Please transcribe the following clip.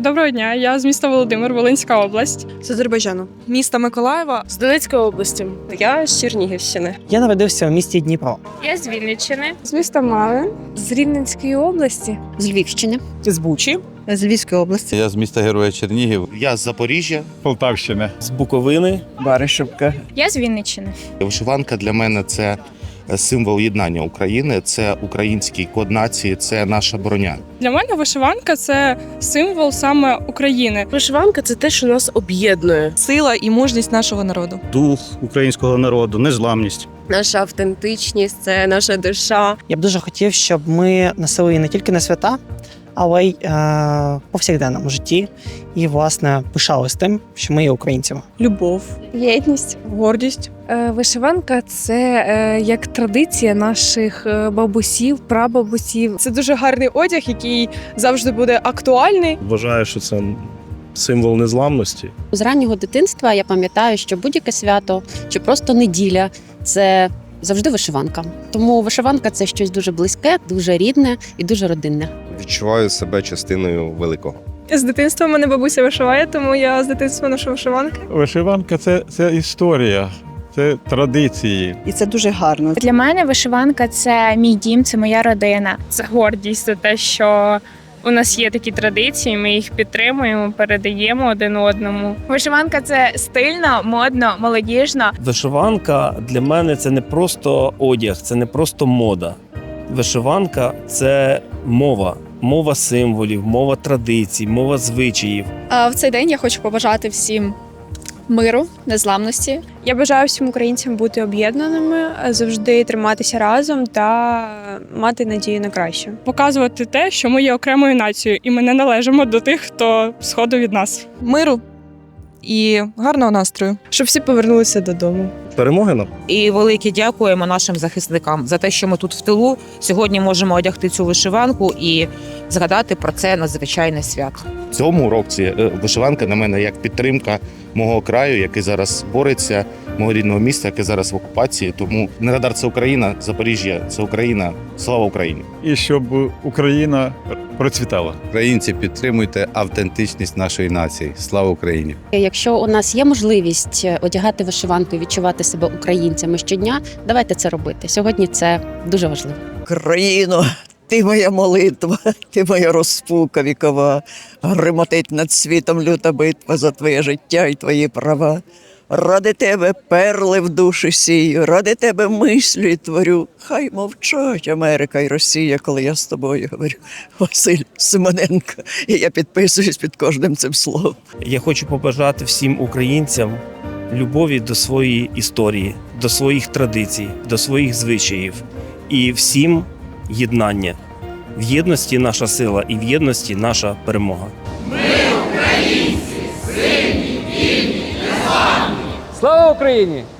Доброго дня, я з міста Володимир, Волинська область. З Азербайджану. Міста Миколаєва. З Донецької області. Я з Чернігівщини. Я народився в місті Дніпро. Я з Вінниччини. З міста Малин. З Рівненської області. з Львівщини. З Бучі. З Львівської області. Я з міста Героя Чернігів. Я з Запоріжжя. Полтавщини. З Буковини. Баришівка. Я з Вінниччини. Вишиванка для мене це символ єднання України, це український код нації, це наша броня. Для мене вишиванка це символ саме України. Вишиванка це те, що нас об'єднує. Сила і мужність нашого народу. Дух українського народу, незламність. Наша автентичність це наша душа. Я б дуже хотів, щоб ми носили її не тільки на свята, але й е, повсякденному житті. І, власне, пишались тим, що ми є українцями. Любов. Єдність. Гордість. Е, Вишиванка це е, як традиція наших бабусів, прабабусів. Це дуже гарний одяг, який завжди буде актуальний. Вважаю, що це символ незламності. З раннього дитинства я пам'ятаю, що будь-яке свято чи просто неділя це завжди вишиванка. Тому вишиванка це щось дуже близьке, дуже рідне і дуже родинне. Відчуваю себе частиною великого. З дитинства мене бабуся вишиває, тому я з дитинства ношу вишиванки. Вишиванка це, це історія, це традиції. І це дуже гарно. Для мене вишиванка це мій дім, це моя родина. Це гордість за те, що у нас є такі традиції. Ми їх підтримуємо, передаємо один одному. Вишиванка це стильно, модно, молодіжно. Вишиванка для мене це не просто одяг, це не просто мода. Вишиванка це мова, мова символів, мова традицій, мова звичаїв. А В цей день я хочу побажати всім миру, незламності. Я бажаю всім українцям бути об'єднаними, завжди триматися разом та мати надію на краще. Показувати те, що ми є окремою нацією, і ми не належимо до тих, хто сходу від нас. Миру і гарного настрою. Щоб всі повернулися додому. Перемоги нам. І велике дякуємо нашим захисникам за те, що ми тут в тилу сьогодні можемо одягти цю вишиванку і згадати про це надзвичайне свято. В цьому році е, вишиванка на мене як підтримка мого краю, який зараз бореться, мого рідного міста, яке зараз в окупації. Тому Негодар це Україна, Запоріжжя це Україна. Слава Україні! І щоб Україна процвітала. Українці, підтримуйте автентичність нашої нації. Слава Україні! Якщо у нас є можливість одягати вишиванку і відчувати себе українцями щодня, давайте це робити. Сьогодні це дуже важливо. Країно, ти моя молитва, ти моя розпука вікова. Гримотить над світом люта битва за твоє життя і твої права. Ради тебе перли в душі сію, ради тебе мислю творю. Хай мовчать Америка і Росія, коли я з тобою говорю. Василь Симоненко, і я підписуюсь під кожним цим словом. Я хочу побажати всім українцям любові до своєї історії, до своїх традицій, до своїх звичаїв і всім єднання. В єдності наша сила і в єдності наша перемога. Ми, Слава вільні, незламні! слава!